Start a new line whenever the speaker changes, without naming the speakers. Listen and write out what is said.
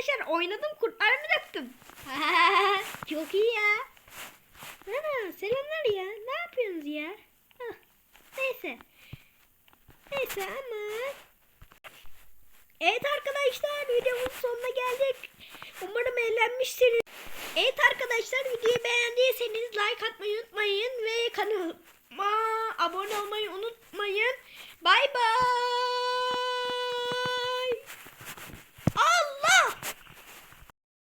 arkadaşlar oynadım kurtlarımı döktüm. Çok iyi ya. Ana selamlar ya. Ne yapıyorsunuz ya? Hah. Neyse. Neyse ama. Evet arkadaşlar videomuzun sonuna geldik. Umarım eğlenmişsiniz. Evet arkadaşlar videoyu beğendiyseniz like atmayı unutmayın ve kanalıma abone olmayı unutmayın. Bye.